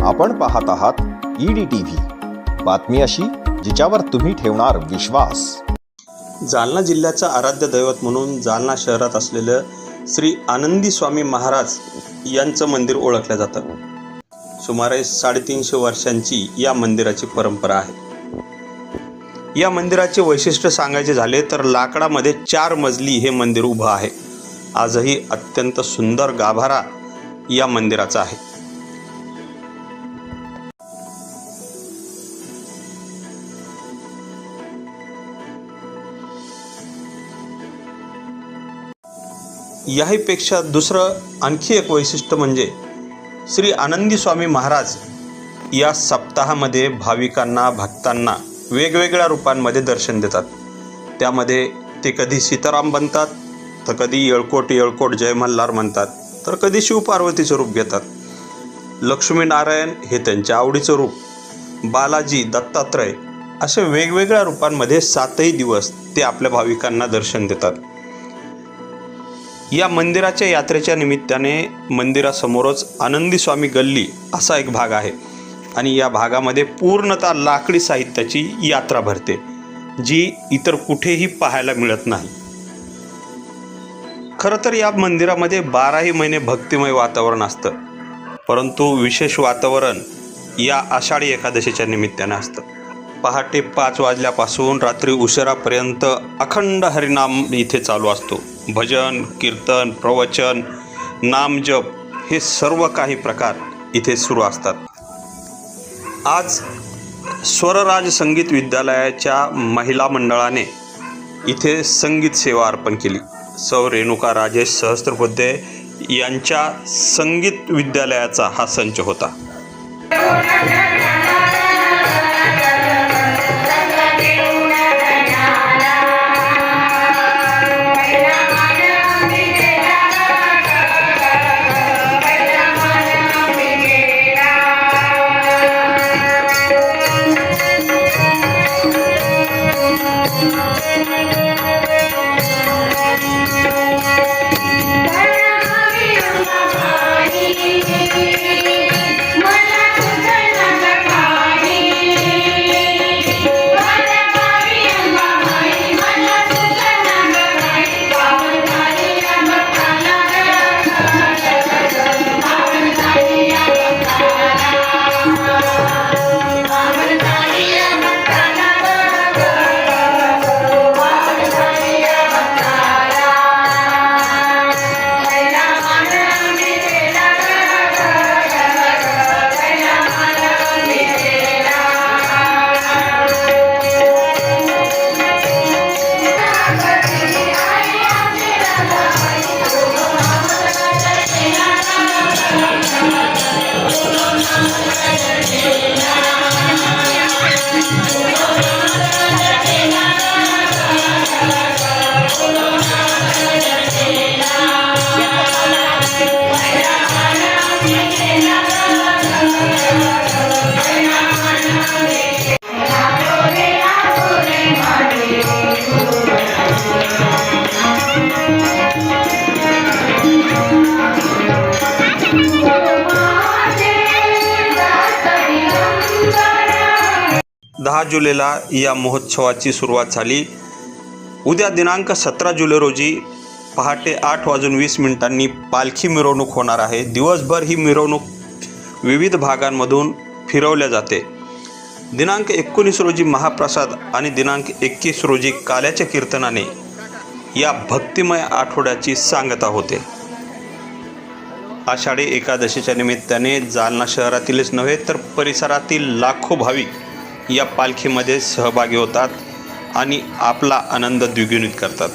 आपण पाहत आहात ईडी टी व्ही बातमी अशी जिच्यावर तुम्ही ठेवणार विश्वास. जालना जिल्ह्याचं आराध्य दैवत म्हणून जालना शहरात असलेलं श्री आनंदी स्वामी महाराज यांचं मंदिर ओळखलं जातं. सुमारे साडेतीनशे वर्षांची या मंदिराची परंपरा आहे. या मंदिराचे वैशिष्ट्य सांगायचे झाले तर लाकडामध्ये चार मजली हे मंदिर उभं आहे. आजही अत्यंत सुंदर गाभारा या मंदिराचा आहे. याहीपेक्षा दुसरं आणखी एक वैशिष्ट्य म्हणजे श्री आनंदी स्वामी महाराज या सप्ताहामध्ये भाविकांना भक्तांना वेगवेगळ्या रूपांमध्ये दर्शन देतात. त्यामध्ये ते कधी सीताराम बनतात तर कधी येळकोट येळकोट जय मल्हार म्हणतात तर कधी शिवपार्वतीचं रूप घेतात. लक्ष्मीनारायण हे त्यांच्या आवडीचं रूप बालाजी दत्तात्रय अशा वेगवेगळ्या रूपांमध्ये सातही दिवस ते आपल्या भाविकांना दर्शन देतात. या मंदिराच्या यात्रेच्या निमित्ताने मंदिरासमोरच आनंदी स्वामी गल्ली असा एक भाग आहे. आणि या भागामध्ये पूर्णतः लाकडी साहित्याची यात्रा भरते जी इतर कुठेही पाहायला मिळत नाही. खरं तर या मंदिरामध्ये बाराही महिने भक्तिमय वातावरण असतं परंतु विशेष वातावरण या आषाढी एकादशीच्या निमित्ताने असतं. पहाटे पाच वाजल्यापासून रात्री उशिरापर्यंत अखंड हरिनाम इथे चालू असतो. भजन कीर्तन प्रवचन नामजप हे सर्व काही प्रकार इथे सुरू असतात. आज स्वरराज संगीत विद्यालयाच्या महिला मंडळाने इथे संगीत सेवा अर्पण केली. सौ. रेणुका राजेश सहस्त्रबुद्धे यांच्या संगीत विद्यालयाचा हा संच होता. Música दहा जुलैला या महोत्सवाची सुरुवात झाली. उद्या दिनांक सतरा जुलै रोजी पहाटे आठ वाजून वीस मिनिटांनी पालखी मिरवणूक होणार आहे. दिवसभर ही मिरवणूक विविध भागांमधून फिरवल्या जाते. दिनांक एकोणीस रोजी महाप्रसाद आणि दिनांक एकवीस रोजी काल्याच्या कीर्तनाने या भक्तिमय आठवड्याची सांगता होते. आषाढी एकादशीच्या निमित्ताने जालना शहरातीलच नव्हे तर परिसरातील लाखो भाविक या पालखीमध्ये सहभागी होतात आणि आपला आनंद द्विगुणित करतात.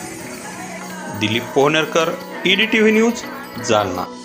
Dilip Pohnerkar E D T V news Jalna.